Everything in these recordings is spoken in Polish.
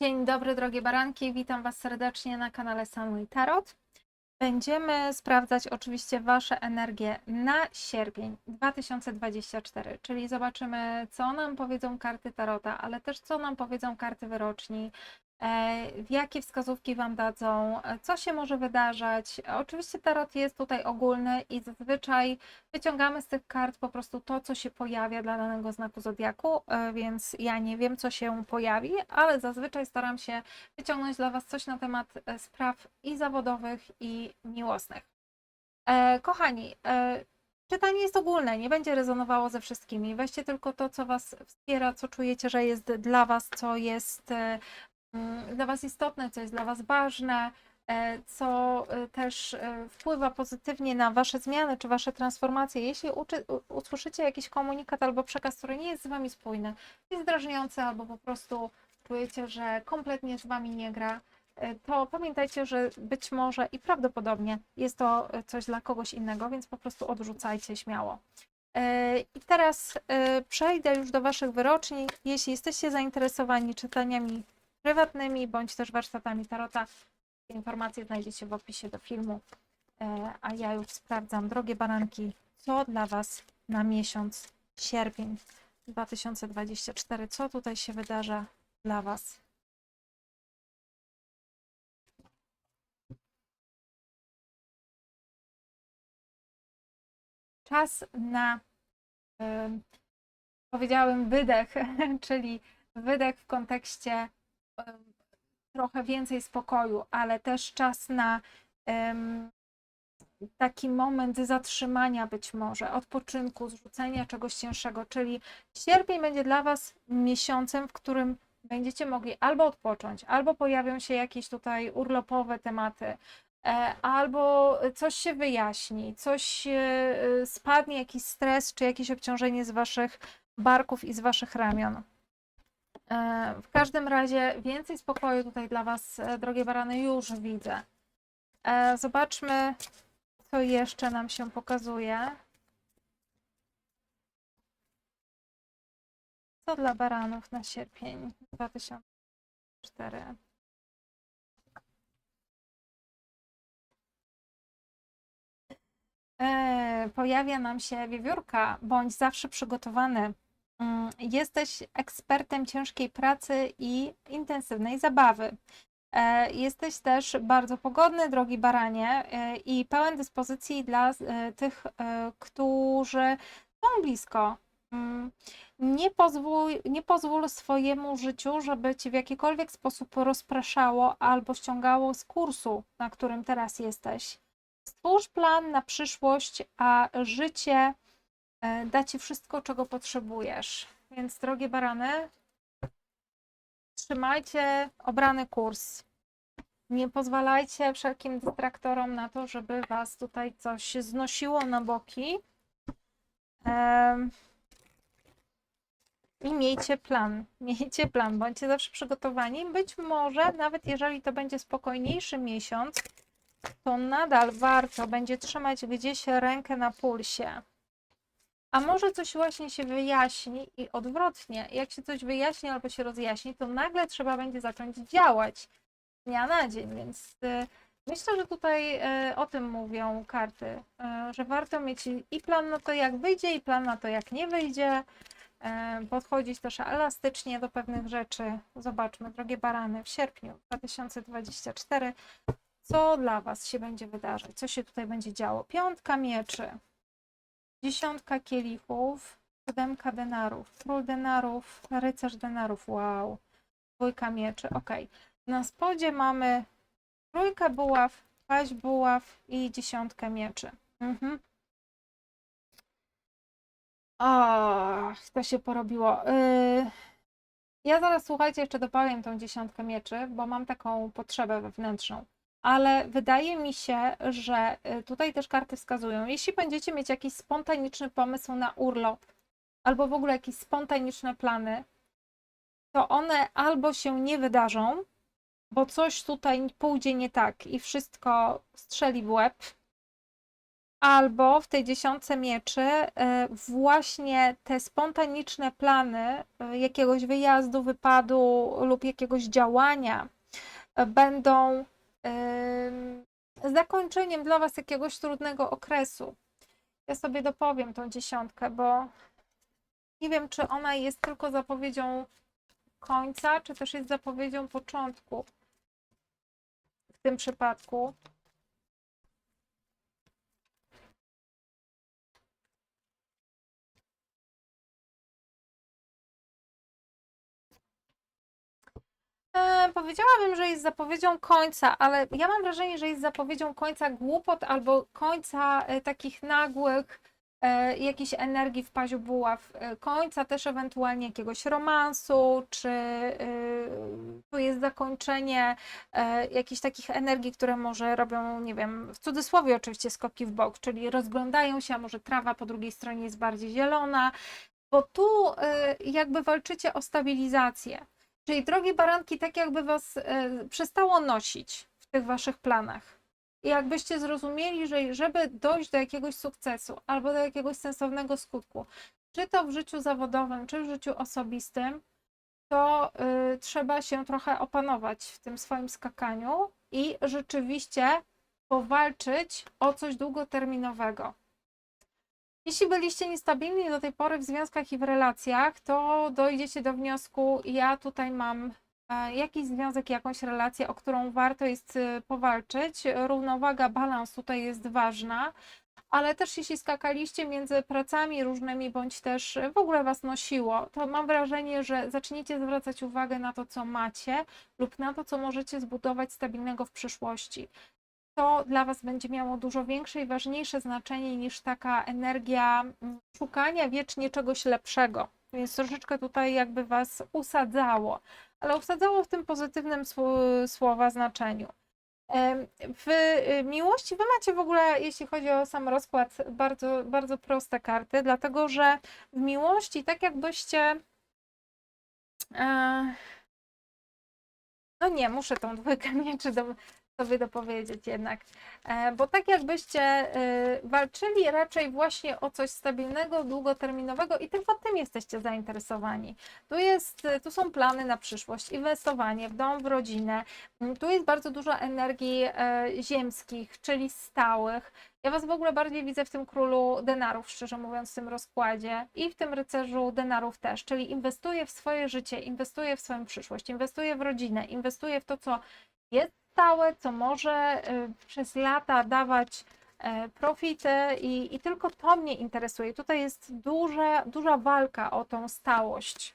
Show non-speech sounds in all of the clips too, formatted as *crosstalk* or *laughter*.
Dzień dobry, drogie baranki. Witam Was serdecznie na kanale Sunway Tarot. Będziemy sprawdzać oczywiście Wasze energie na sierpień 2024, czyli zobaczymy, co nam powiedzą karty Tarota, ale też co nam powiedzą karty wyroczni, jakie wskazówki Wam dadzą, e, co się może wydarzać. Oczywiście Tarot jest tutaj ogólny i zazwyczaj wyciągamy z tych kart po prostu to, co się pojawia dla danego znaku zodiaku, e, więc ja nie wiem, co się pojawi, ale zazwyczaj staram się wyciągnąć dla Was coś na temat e, spraw i zawodowych, i miłosnych. E, kochani, e, czytanie jest ogólne, nie będzie rezonowało ze wszystkimi. Weźcie tylko to, co Was wspiera, co czujecie, że jest dla Was, co jest e, dla Was istotne, co jest dla Was ważne, e, co e, też e, wpływa pozytywnie na Wasze zmiany czy Wasze transformacje. Jeśli uczy, usłyszycie jakiś komunikat albo przekaz, który nie jest z Wami spójny, jest drażniący albo po prostu czujecie, że kompletnie z Wami nie gra, to pamiętajcie, że być może i prawdopodobnie jest to coś dla kogoś innego, więc po prostu odrzucajcie śmiało. I teraz przejdę już do Waszych wyroczni. Jeśli jesteście zainteresowani czytaniami prywatnymi bądź też warsztatami tarota, informacje znajdziecie w opisie do filmu. E, A ja już sprawdzam, drogie baranki, co dla Was na miesiąc sierpień 2024, co tutaj się wydarza dla Was. Czas na, em, powiedziałem, wydech, *laughs* czyli wydech w kontekście trochę więcej spokoju, ale też czas na taki moment zatrzymania być może, odpoczynku, zrzucenia czegoś cięższego, czyli sierpień będzie dla Was miesiącem, w którym będziecie mogli albo odpocząć, albo pojawią się jakieś tutaj urlopowe tematy, e, albo coś się wyjaśni, coś e, spadnie, jakiś stres czy jakieś obciążenie z Waszych barków i z Waszych ramion. E, W każdym razie więcej spokoju tutaj dla Was, e, drogie barany, już widzę. E, Zobaczmy, co jeszcze nam się pokazuje. Co dla baranów na sierpień 2004? E, pojawia nam się wiewiórka, bądź zawsze przygotowany. Mm, Jesteś ekspertem ciężkiej pracy i intensywnej zabawy. E, Jesteś też bardzo pogodny, drogi baranie, e, i pełen dyspozycji dla e, tych, którzy są blisko. Mm, Nie pozwól, nie pozwól swojemu życiu, żeby cię w jakikolwiek sposób rozpraszało albo ściągało z kursu, na którym teraz jesteś. Stwórz plan na przyszłość, a życie da ci wszystko, czego potrzebujesz. Więc, drogie barany, trzymajcie obrany kurs. Nie pozwalajcie wszelkim dystraktorom na to, żeby was tutaj coś znosiło na boki. I miejcie plan. *laughs* Miejcie plan, bądźcie zawsze przygotowani. Być może, nawet jeżeli to będzie spokojniejszy miesiąc, to nadal warto będzie trzymać gdzieś rękę na pulsie. A może coś właśnie się wyjaśni i odwrotnie, jak się coś wyjaśni albo się rozjaśni, to nagle trzeba będzie zacząć działać z dnia na dzień, więc y, myślę, że tutaj y, o tym mówią karty, y, że warto mieć i- plan na to, jak wyjdzie, i plan na to, jak nie wyjdzie, podchodzić też elastycznie do pewnych rzeczy. Zobaczmy, drogie barany, w sierpniu 2024, co dla Was się będzie wydarzać, co się tutaj będzie działo. Piątka mieczy. Dziesiątka kielichów, siódemka denarów, król denarów, rycerz denarów, wow, dwójka mieczy, ok. Na spodzie mamy trójkę buław, paź buław i dziesiątkę mieczy. Mhm. O, to się porobiło. Yy, ja zaraz, słuchajcie, jeszcze dopowiem tą dziesiątkę mieczy, bo mam taką potrzebę wewnętrzną ale wydaje mi się, że y, tutaj też karty wskazują, jeśli będziecie mieć jakiś spontaniczny pomysł na urlop, albo w ogóle jakieś spontaniczne plany, to one albo się nie wydarzą, bo coś tutaj pójdzie nie tak i wszystko strzeli w łeb, albo w tej dziesiątce mieczy e, właśnie te spontaniczne plany e, jakiegoś wyjazdu, wypadu lub jakiegoś działania będą zakończeniem dla Was jakiegoś trudnego okresu. Ja sobie dopowiem tą dziesiątkę, bo nie wiem, czy ona jest tylko zapowiedzią końca, czy też jest zapowiedzią początku w tym przypadku. E, powiedziałabym, że jest zapowiedzią końca, ale ja mam wrażenie, że jest zapowiedzią końca głupot albo końca e, takich nagłych e, jakiejś energii w paziu buław, e, końca też ewentualnie jakiegoś romansu, czy e, tu jest zakończenie e, jakichś takich energii, które może robią, nie wiem, w cudzysłowie oczywiście skoki w bok, czyli rozglądają się, a może trawa po drugiej stronie jest bardziej zielona, bo tu e, jakby walczycie o stabilizację. Czyli drogie baranki, tak jakby was e, przestało nosić w tych waszych planach. I jakbyście zrozumieli, że żeby dojść do jakiegoś sukcesu albo do jakiegoś sensownego skutku, czy to w życiu zawodowym, czy w życiu osobistym, to y, trzeba się trochę opanować w tym swoim skakaniu i rzeczywiście powalczyć o coś długoterminowego. Jeśli byliście niestabilni do tej pory w związkach i w relacjach, to dojdziecie do wniosku, ja tutaj mam e, jakiś związek, jakąś relację, o którą warto jest e, powalczyć. Równowaga, balans tutaj jest ważna, ale też jeśli skakaliście między pracami różnymi, bądź też w ogóle was nosiło, to mam wrażenie, że zaczniecie zwracać uwagę na to, co macie lub na to, co możecie zbudować stabilnego w przyszłości to dla Was będzie miało dużo większe i ważniejsze znaczenie niż taka energia mm, szukania wiecznie czegoś lepszego. Więc troszeczkę tutaj jakby Was usadzało, ale usadzało w tym pozytywnym sł- słowa znaczeniu. W y, miłości Wy macie w ogóle, jeśli chodzi o sam rozkład, bardzo, bardzo proste karty, dlatego że w miłości tak jakbyście. e, No nie, muszę tą dwójkę *laughs* mieczy do, sobie dopowiedzieć jednak, E, bo tak jakbyście e, walczyli raczej właśnie o coś stabilnego, długoterminowego i tylko tym jesteście zainteresowani. Tu, jest, e, tu są plany na przyszłość, inwestowanie w dom, w rodzinę. Mm, Tu jest bardzo dużo energii ziemskich, czyli stałych. Ja Was w ogóle bardziej widzę w tym królu denarów, szczerze mówiąc, w tym rozkładzie i w tym rycerzu denarów też, czyli inwestuję w swoje życie, inwestuję w swoją przyszłość, inwestuję w rodzinę, inwestuję w to, co jest stałe, co może y, przez lata dawać e, profity i, i tylko to mnie interesuje. Tutaj jest duża, duża walka o tą stałość.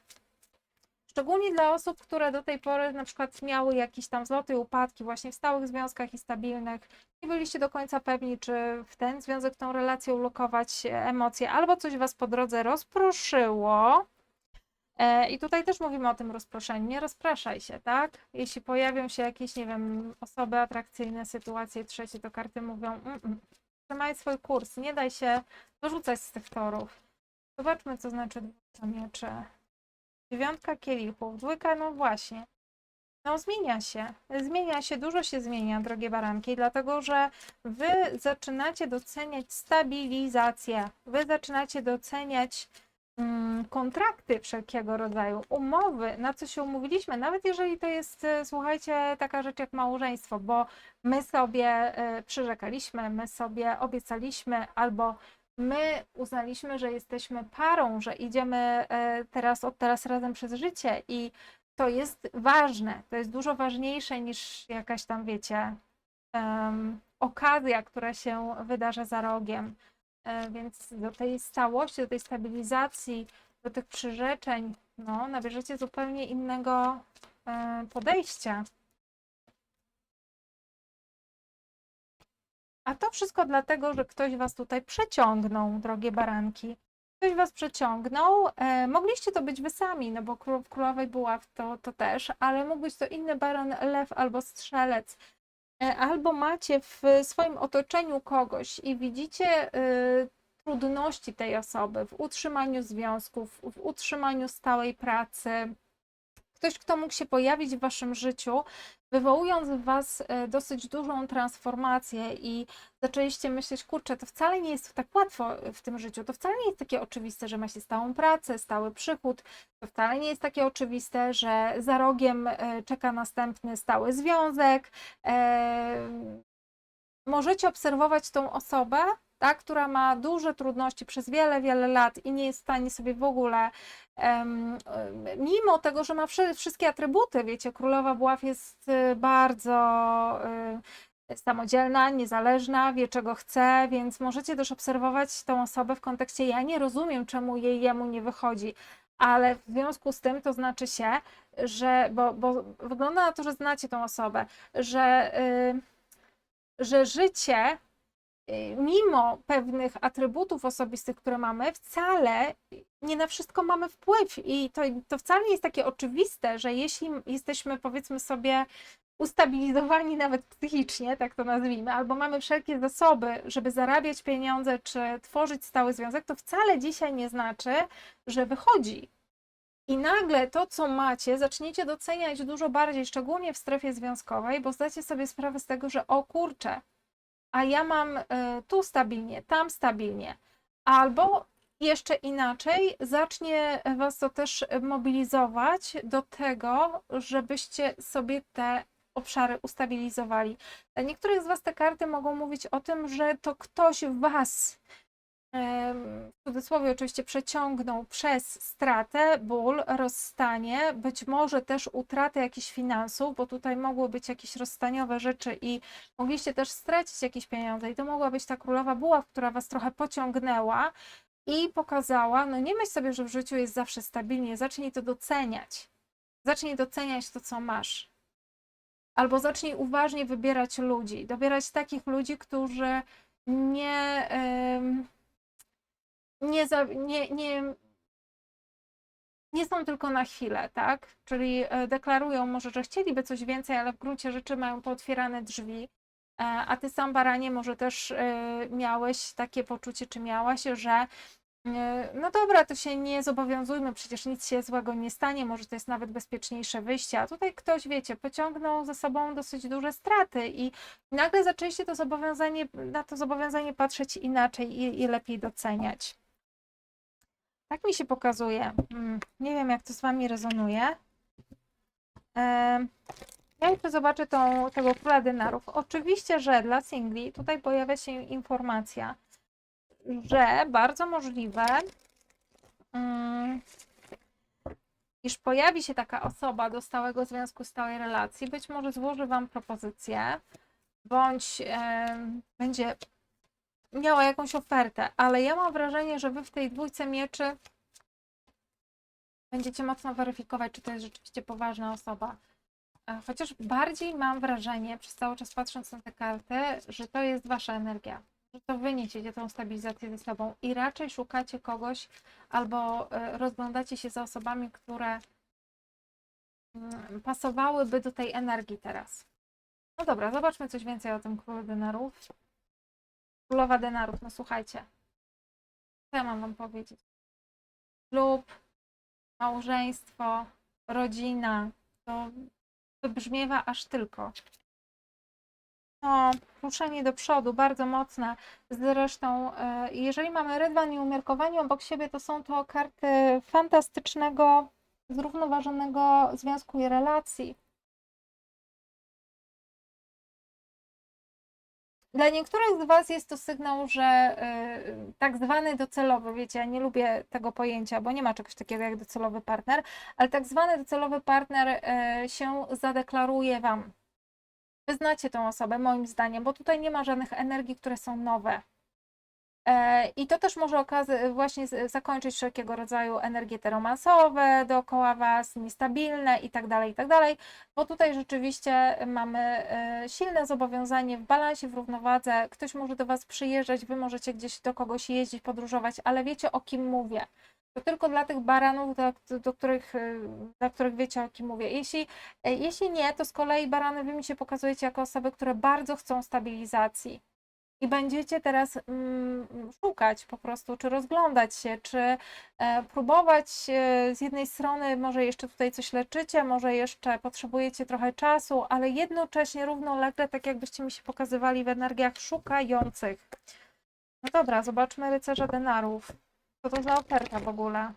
Szczególnie dla osób, które do tej pory na przykład miały jakieś tam zloty upadki właśnie w stałych związkach i stabilnych. Nie byliście do końca pewni, czy w ten związek, tą relację ulokować e, emocje, albo coś was po drodze rozproszyło. E, I tutaj też mówimy o tym rozproszeniu. Nie rozpraszaj się, tak? Jeśli pojawią się jakieś, nie wiem, osoby atrakcyjne, sytuacje trzecie, to karty mówią, mm, mm, trzymaj swój kurs, nie daj się wyrzucać z tych torów. Zobaczmy, co znaczy dwójka mieczy. Dziewiątka kielichów, dwójka, no właśnie. No zmienia się, zmienia się, dużo się zmienia, drogie baranki, dlatego że wy zaczynacie doceniać stabilizację, wy zaczynacie doceniać kontrakty wszelkiego rodzaju, umowy, na co się umówiliśmy, nawet jeżeli to jest, e, słuchajcie, taka rzecz jak małżeństwo, bo my sobie e, przyrzekaliśmy, my sobie obiecaliśmy, albo my uznaliśmy, że jesteśmy parą, że idziemy e, teraz od teraz razem przez życie i to jest ważne, to jest dużo ważniejsze niż jakaś tam, wiecie, em, okazja, która się wydarza za rogiem. E, Więc do tej stałości, do tej stabilizacji, do tych przyrzeczeń, no, nabierzecie zupełnie innego e, podejścia. A to wszystko dlatego, że ktoś was tutaj przeciągnął, drogie baranki. Ktoś was przeciągnął. E, mogliście to być wy sami, no bo król, królowej buław to, to też, ale mógł być to inny baran, lew albo strzelec. E, albo macie w swoim otoczeniu kogoś i widzicie y, trudności tej osoby w utrzymaniu związków, w utrzymaniu stałej pracy, ktoś, kto mógł się pojawić w waszym życiu, wywołując w was e, dosyć dużą transformację i zaczęliście myśleć, kurczę, to wcale nie jest tak łatwo w tym życiu, to wcale nie jest takie oczywiste, że ma się stałą pracę, stały przychód, to wcale nie jest takie oczywiste, że za rogiem e, czeka następny stały związek. E, Możecie obserwować tą osobę, tak, która ma duże trudności przez wiele, wiele lat i nie jest w stanie sobie w ogóle, mimo tego, że ma wszy- wszystkie atrybuty, wiecie, królowa buław jest y, bardzo y, samodzielna, niezależna, wie czego chce, więc możecie też obserwować tą osobę w kontekście ja nie rozumiem, czemu jej jemu nie wychodzi. Ale w związku z tym to znaczy się, że, bo, bo wygląda na to, że znacie tą osobę, że, y, że życie mimo pewnych atrybutów osobistych, które mamy, wcale nie na wszystko mamy wpływ. I to, to wcale nie jest takie oczywiste, że jeśli jesteśmy, powiedzmy sobie, ustabilizowani nawet psychicznie, tak to nazwijmy, albo mamy wszelkie zasoby, żeby zarabiać pieniądze czy tworzyć stały związek, to wcale dzisiaj nie znaczy, że wychodzi. I nagle to, co macie, zaczniecie doceniać dużo bardziej, szczególnie w strefie związkowej, bo zdacie sobie sprawę z tego, że o kurczę, a ja mam y, tu stabilnie, tam stabilnie. Albo jeszcze inaczej, zacznie Was to też mobilizować do tego, żebyście sobie te obszary ustabilizowali. Niektórych z Was te karty mogą mówić o tym, że to ktoś Was, em, w cudzysłowie oczywiście, przeciągnął przez stratę, ból, rozstanie, być może też utratę jakichś finansów, bo tutaj mogły być jakieś rozstaniowe rzeczy i mogliście też stracić jakieś pieniądze i to mogła być ta królowa buław, która Was trochę pociągnęła i pokazała, no nie myśl sobie, że w życiu jest zawsze stabilnie, zacznij to doceniać. Zacznij doceniać to, co masz. Albo zacznij uważnie wybierać ludzi, dobierać takich ludzi, którzy nie, em, nie, za, nie, nie, nie są tylko na chwilę, tak? Czyli e, deklarują może, że chcieliby coś więcej, ale w gruncie rzeczy mają pootwierane drzwi. E, A ty sam, baranie, może też e, miałeś takie poczucie, czy miałaś, że no dobra, to się nie zobowiązujmy, przecież nic się złego nie stanie, może to jest nawet bezpieczniejsze wyjście. A tutaj ktoś, wiecie, pociągnął za sobą dosyć duże straty i nagle zaczęliście to zobowiązanie, na to zobowiązanie patrzeć inaczej i, i lepiej doceniać. Tak mi się pokazuje. Mm, Nie wiem, jak to z Wami rezonuje. Ja jeszcze zobaczę tą, tego króla denarów. Oczywiście, że dla singli tutaj pojawia się informacja, że bardzo możliwe, mm, iż pojawi się taka osoba do stałego związku, stałej relacji, być może złoży Wam propozycję, bądź będzie miała jakąś ofertę, ale ja mam wrażenie, że Wy w tej dwójce mieczy będziecie mocno weryfikować, czy to jest rzeczywiście poważna osoba. E, Chociaż bardziej mam wrażenie, przez cały czas patrząc na te karty, że to jest wasza energia. Że to wy niesiecie tą stabilizację ze sobą i raczej szukacie kogoś albo e, rozglądacie się za osobami, które mm, pasowałyby do tej energii teraz. No dobra, zobaczmy coś więcej o tym królu denarów. Królowa denarów, no słuchajcie. Co ja mam wam powiedzieć? Ślub, małżeństwo, rodzina, to wybrzmiewa aż tylko. No, ruszenie do przodu, bardzo mocne. Zresztą, e, jeżeli mamy rydwan i umiarkowanie obok siebie, to są to karty fantastycznego, zrównoważonego związku i relacji. Dla niektórych z Was jest to sygnał, że y, tak zwany docelowy, wiecie, ja nie lubię tego pojęcia, bo nie ma czegoś takiego jak docelowy partner, ale tak zwany docelowy partner y, się zadeklaruje Wam. Wy znacie tą osobę, moim zdaniem, bo tutaj nie ma żadnych energii, które są nowe. E, I to też może właśnie zakończyć wszelkiego rodzaju energie te romansowe dookoła Was, niestabilne i tak dalej, i tak bo tutaj rzeczywiście mamy e, silne zobowiązanie w balansie, w równowadze. Ktoś może do Was przyjeżdżać, Wy możecie gdzieś do kogoś jeździć, podróżować, ale wiecie o kim mówię. To tylko dla tych baranów, do, do których, e, dla których wiecie o kim mówię. Jeśli, jeśli nie, to z kolei barany Wy mi się pokazujecie jako osoby, które bardzo chcą stabilizacji I będziecie teraz mm, szukać po prostu, czy rozglądać się, czy e, próbować e, z jednej strony, może jeszcze tutaj coś leczycie, może jeszcze potrzebujecie trochę czasu, ale jednocześnie równolegle, tak jakbyście mi się pokazywali w energiach szukających. No dobra, zobaczmy rycerza denarów. Co to za oferta w ogóle?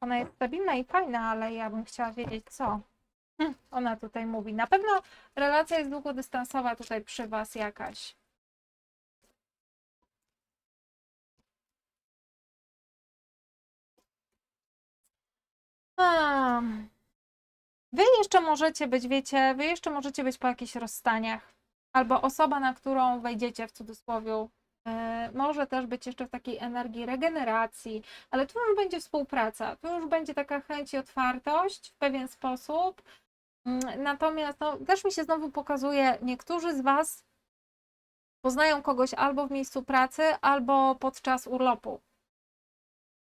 Ona jest stabilna i fajna, ale ja bym chciała wiedzieć co. Hm, Ona tutaj mówi. Na pewno relacja jest długodystansowa tutaj przy Was jakaś. A, Wy jeszcze możecie być, wiecie, wy jeszcze możecie być po jakichś rozstaniach. Albo osoba, na którą wejdziecie w cudzysłowie, e, może też być jeszcze w takiej energii regeneracji, ale tu już będzie współpraca, tu już będzie taka chęć i otwartość w pewien sposób. Mm, Natomiast no, też mi się znowu pokazuje, niektórzy z Was poznają kogoś albo w miejscu pracy, albo podczas urlopu.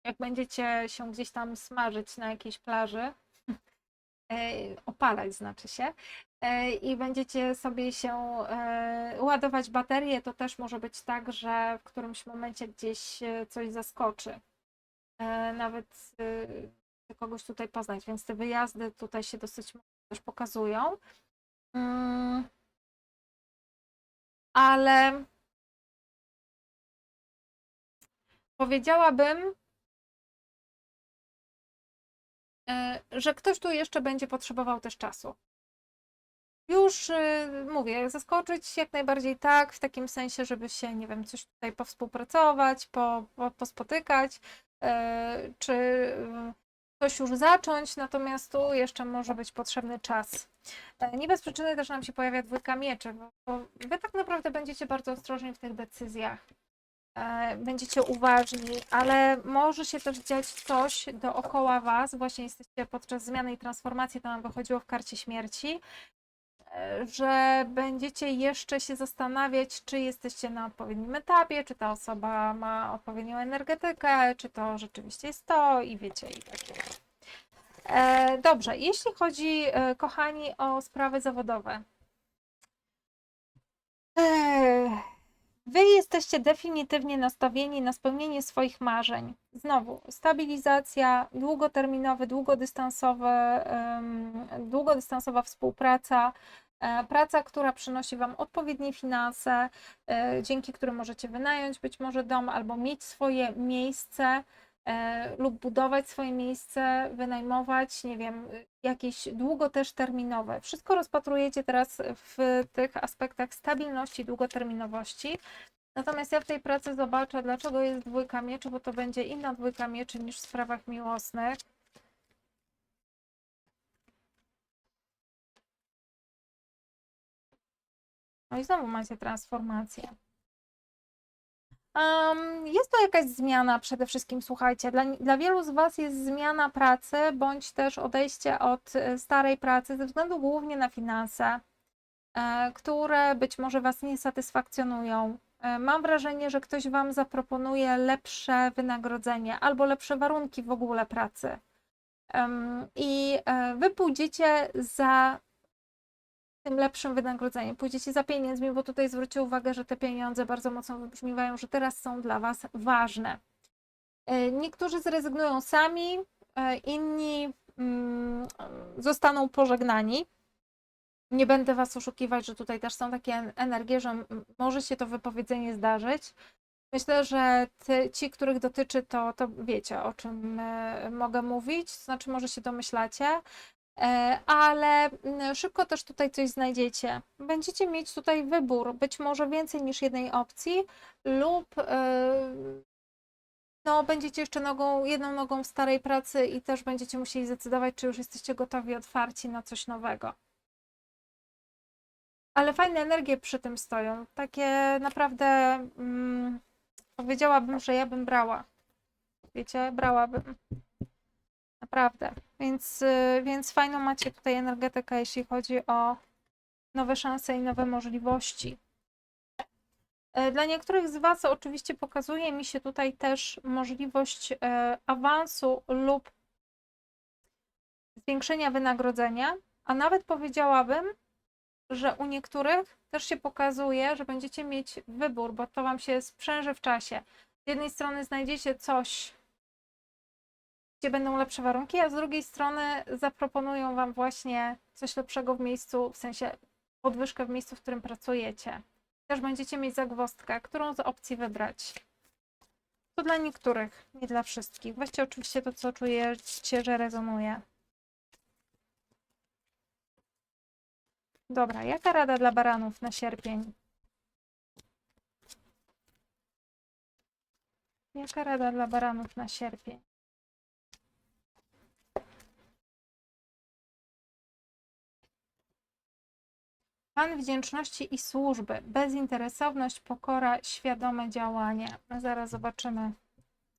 Jak będziecie się gdzieś tam smażyć na jakiejś plaży, *laughs* e, opalać znaczy się, e, i będziecie sobie się e, ładować baterie, to też może być tak, że w którymś momencie gdzieś coś zaskoczy. Nawet kogoś tutaj poznać, więc te wyjazdy tutaj się dosyć też pokazują. Mm. Ale powiedziałabym, że ktoś tu jeszcze będzie potrzebował też czasu. Już y, mówię, zaskoczyć jak najbardziej tak, w takim sensie, żeby się, nie wiem, coś tutaj powspółpracować, po, po, pospotykać, e, czy coś już zacząć, natomiast tu jeszcze może być potrzebny czas. E, Nie bez przyczyny też nam się pojawia dwójka mieczy, bo wy tak naprawdę będziecie bardzo ostrożni w tych decyzjach. E, Będziecie uważni, ale może się też dziać coś dookoła was. Właśnie jesteście podczas zmiany i transformacji, to nam wychodziło w karcie śmierci, e, że będziecie jeszcze się zastanawiać, czy jesteście na odpowiednim etapie, czy ta osoba ma odpowiednią energetykę, czy to rzeczywiście jest to i wiecie, i takie. Dobrze, jeśli chodzi, e, kochani, o sprawy zawodowe. Ech, Wy jesteście definitywnie nastawieni na spełnienie swoich marzeń. Znowu, stabilizacja, długoterminowy, długodystansowy, długodystansowa współpraca, e, praca, która przynosi Wam odpowiednie finanse, e, dzięki którym możecie wynająć być może dom albo mieć swoje miejsce e, lub budować swoje miejsce, wynajmować, nie wiem, jakieś długo też terminowe. Wszystko rozpatrujecie teraz w tych aspektach stabilności, długoterminowości. Natomiast ja w tej pracy zobaczę, dlaczego jest dwójka mieczy, bo to będzie inna dwójka mieczy niż w sprawach miłosnych. No i znowu macie transformację. Em, jest to jakaś zmiana przede wszystkim, słuchajcie. Dla, dla wielu z Was jest zmiana pracy, bądź też odejście od e, starej pracy ze względu głównie na finanse, e, które być może Was nie satysfakcjonują. E, Mam wrażenie, że ktoś Wam zaproponuje lepsze wynagrodzenie albo lepsze warunki w ogóle pracy. Em, I e, Wy pójdziecie za tym lepszym wynagrodzeniem. Pójdziecie za pieniędzmi, bo tutaj zwróćcie uwagę, że te pieniądze bardzo mocno wybrzmiewają, że teraz są dla Was ważne. E, Niektórzy zrezygnują sami, e, inni mm, zostaną pożegnani. Nie będę Was oszukiwać, że tutaj też są takie en- energie, że może się to wypowiedzenie zdarzyć. Myślę, że ty, ci, których dotyczy, to, to wiecie, o czym e, mogę mówić, to znaczy może się domyślacie. E, ale mm, szybko też tutaj coś znajdziecie. Będziecie mieć tutaj wybór, być może więcej niż jednej opcji, lub e, no, będziecie jeszcze nogą, jedną nogą w starej pracy i też będziecie musieli zdecydować, czy już jesteście gotowi, otwarci na coś nowego. Ale fajne energie przy tym stoją. Takie naprawdę mm, powiedziałabym, że ja bym brała. Wiecie, brałabym. Naprawdę. Więc, y, więc fajną macie tutaj energetykę, jeśli chodzi o nowe szanse i nowe możliwości. E, Dla niektórych z Was oczywiście pokazuje mi się tutaj też możliwość e, awansu lub zwiększenia wynagrodzenia, a nawet powiedziałabym, że u niektórych też się pokazuje, że będziecie mieć wybór, bo to Wam się sprzęży w czasie. Z jednej strony znajdziecie coś, gdzie będą lepsze warunki, a z drugiej strony zaproponują Wam właśnie coś lepszego w miejscu, w sensie podwyżkę w miejscu, w którym pracujecie. Też będziecie mieć zagwozdkę, którą z opcji wybrać. To dla niektórych, nie dla wszystkich. Weźcie oczywiście to, co czujecie, że rezonuje. Dobra, jaka rada dla baranów na sierpień? Jaka rada dla baranów na sierpień? Pan wdzięczności i służby, bezinteresowność, pokora, świadome działanie. No zaraz zobaczymy,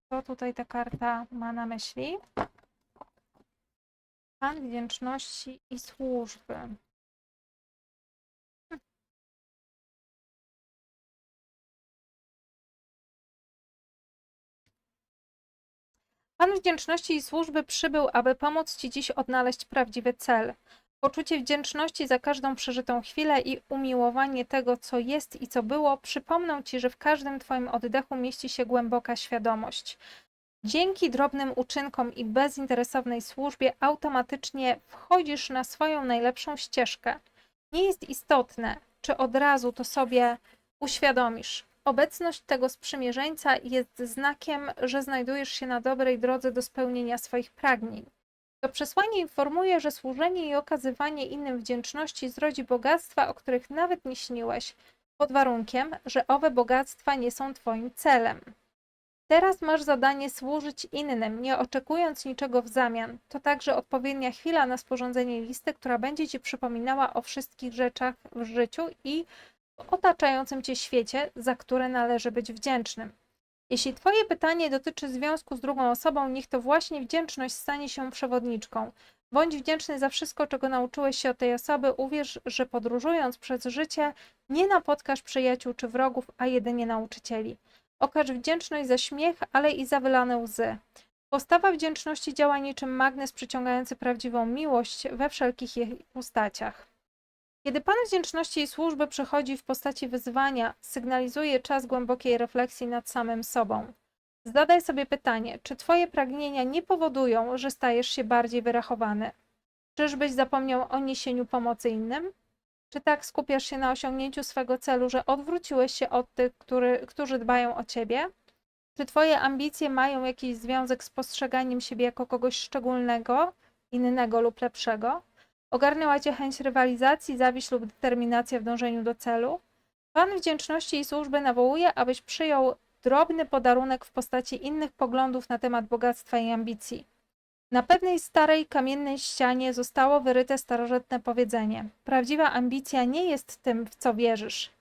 co tutaj ta karta ma na myśli. Pan wdzięczności i służby. Pan wdzięczności i służby przybył, aby pomóc Ci dziś odnaleźć prawdziwy cel. Poczucie wdzięczności za każdą przeżytą chwilę i umiłowanie tego, co jest i co było, przypomną Ci, że w każdym Twoim oddechu mieści się głęboka świadomość. Dzięki drobnym uczynkom i bezinteresownej służbie automatycznie wchodzisz na swoją najlepszą ścieżkę. Nie jest istotne, czy od razu to sobie uświadomisz. Obecność tego sprzymierzeńca jest znakiem, że znajdujesz się na dobrej drodze do spełnienia swoich pragnień. To przesłanie informuje, że służenie i okazywanie innym wdzięczności zrodzi bogactwa, o których nawet nie śniłeś, pod warunkiem, że owe bogactwa nie są Twoim celem. Teraz masz zadanie służyć innym, nie oczekując niczego w zamian. To także odpowiednia chwila na sporządzenie listy, która będzie Ci przypominała o wszystkich rzeczach w życiu i w otaczającym Cię świecie, za które należy być wdzięcznym. Jeśli Twoje pytanie dotyczy związku z drugą osobą, niech to właśnie wdzięczność stanie się przewodniczką. Bądź wdzięczny za wszystko, czego nauczyłeś się od tej osoby. Uwierz, że podróżując przez życie nie napotkasz przyjaciół czy wrogów, a jedynie nauczycieli. Okaż wdzięczność za śmiech, ale i za wylane łzy. Postawa wdzięczności działa niczym magnes przyciągający prawdziwą miłość we wszelkich jej postaciach. Kiedy Pan wdzięczności i służby przychodzi w postaci wyzwania, sygnalizuje czas głębokiej refleksji nad samym sobą. Zadaj sobie pytanie, czy Twoje pragnienia nie powodują, że stajesz się bardziej wyrachowany? Czyżbyś zapomniał o niesieniu pomocy innym? Czy tak skupiasz się na osiągnięciu swego celu, że odwróciłeś się od tych, który, którzy dbają o Ciebie? Czy Twoje ambicje mają jakiś związek z postrzeganiem siebie jako kogoś szczególnego, innego lub lepszego? Ogarnęła cię chęć rywalizacji, zawiść lub determinacja w dążeniu do celu? Pan wdzięczności i służby nawołuje, abyś przyjął drobny podarunek w postaci innych poglądów na temat bogactwa i ambicji. Na pewnej starej kamiennej ścianie zostało wyryte starożytne powiedzenie: Prawdziwa ambicja nie jest tym, w co wierzysz.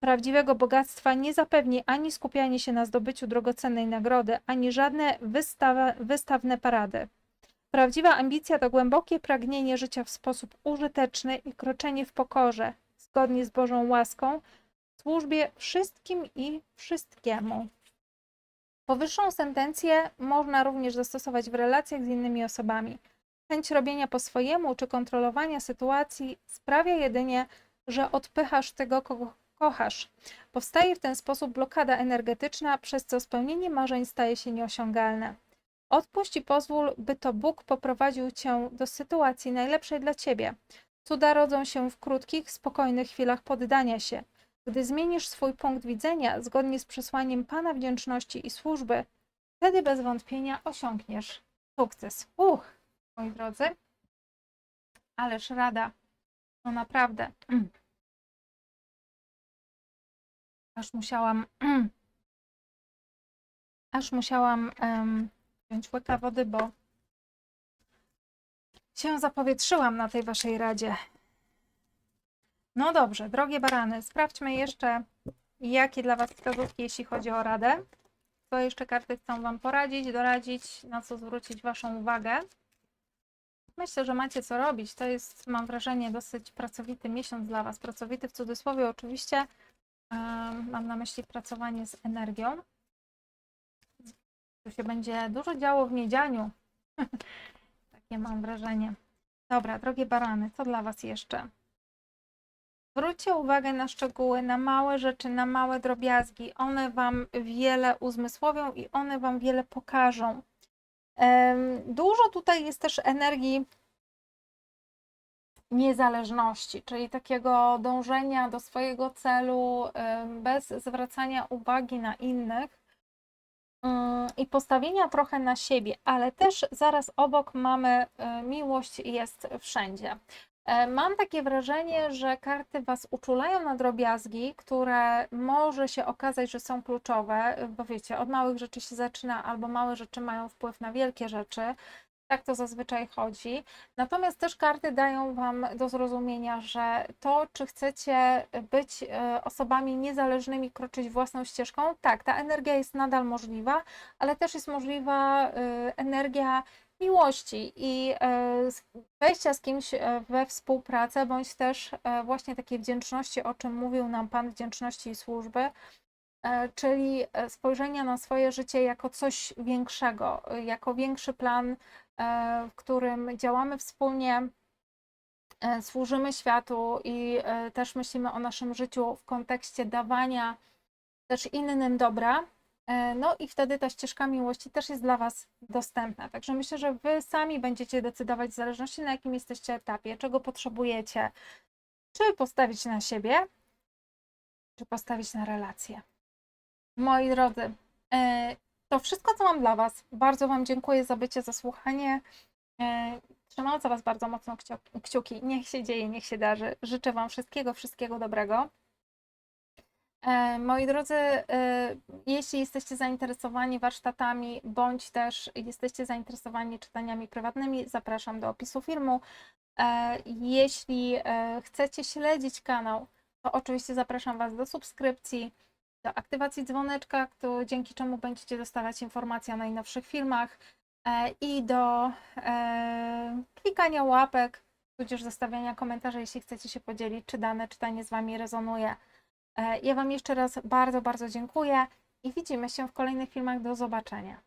Prawdziwego bogactwa nie zapewni ani skupianie się na zdobyciu drogocennej nagrody, ani żadne wystawa, wystawne parady. Prawdziwa ambicja to głębokie pragnienie życia w sposób użyteczny i kroczenie w pokorze, zgodnie z Bożą łaską, w służbie wszystkim i wszystkiemu. Powyższą sentencję można również zastosować w relacjach z innymi osobami. Chęć robienia po swojemu czy kontrolowania sytuacji sprawia jedynie, że odpychasz tego, kogo kochasz. Powstaje w ten sposób blokada energetyczna, przez co spełnienie marzeń staje się nieosiągalne. Odpuść i pozwól, by to Bóg poprowadził cię do sytuacji najlepszej dla ciebie. Cuda rodzą się w krótkich, spokojnych chwilach poddania się. Gdy zmienisz swój punkt widzenia zgodnie z przesłaniem Pana wdzięczności i służby, wtedy bez wątpienia osiągniesz sukces. Uch, moi drodzy, ależ rada. No naprawdę. *clears throat* Aż musiałam. *clears throat* Aż musiałam um, wziąć łyka wody, bo się zapowietrzyłam na tej waszej radzie. No dobrze, drogie barany, sprawdźmy jeszcze, jakie dla was wskazówki, jeśli chodzi o radę. Co jeszcze karty chcą wam poradzić, doradzić, na co zwrócić waszą uwagę. Myślę, że macie co robić. To jest, mam wrażenie, dosyć pracowity miesiąc dla was. Pracowity w cudzysłowie oczywiście. Mam na myśli pracowanie z energią. Się będzie dużo działo w miedzianiu. *laughs* Takie mam wrażenie. Dobra, drogie barany, co dla Was jeszcze? Zwróćcie uwagę na szczegóły, na małe rzeczy, na małe drobiazgi. One Wam wiele uzmysłowią i one Wam wiele pokażą. Dużo tutaj jest też energii niezależności, czyli takiego dążenia do swojego celu bez zwracania uwagi na innych i postawienia trochę na siebie, ale też zaraz obok mamy e, miłość jest wszędzie. E, Mam takie wrażenie, że karty Was uczulają na drobiazgi, które może się okazać, że są kluczowe, bo wiecie, od małych rzeczy się zaczyna, albo małe rzeczy mają wpływ na wielkie rzeczy. Tak to zazwyczaj chodzi. Natomiast też karty dają Wam do zrozumienia, że to, czy chcecie być e, osobami niezależnymi, kroczyć własną ścieżką, tak, ta energia jest nadal możliwa, ale też jest możliwa e, energia miłości i e, wejścia z kimś we współpracę, bądź też właśnie takiej wdzięczności, o czym mówił nam Pan wdzięczności i służby, czyli spojrzenia na swoje życie jako coś większego, jako większy plan, w którym działamy wspólnie, e, służymy światu i e, też myślimy o naszym życiu w kontekście dawania też innym dobra. E, No i wtedy ta ścieżka miłości też jest dla Was dostępna. Także myślę, że Wy sami będziecie decydować w zależności na jakim jesteście etapie, czego potrzebujecie, czy postawić na siebie, czy postawić na relacje. Moi drodzy, e, to wszystko, co mam dla Was. Bardzo Wam dziękuję za bycie, za słuchanie. E, Trzymam za Was bardzo mocno kciuki. Niech się dzieje, niech się darzy. Życzę Wam wszystkiego, wszystkiego dobrego. E, Moi drodzy, e, jeśli jesteście zainteresowani warsztatami, bądź też jesteście zainteresowani czytaniami prywatnymi, zapraszam do opisu filmu. Jeśli chcecie śledzić kanał, to oczywiście zapraszam Was do subskrypcji, do aktywacji dzwoneczka, kto, dzięki czemu będziecie dostawać informacje o najnowszych filmach e, i do e, klikania łapek, tudzież zostawiania komentarzy, jeśli chcecie się podzielić, czy dane czytanie z Wami rezonuje. E, Ja Wam jeszcze raz bardzo, bardzo dziękuję i widzimy się w kolejnych filmach. Do zobaczenia.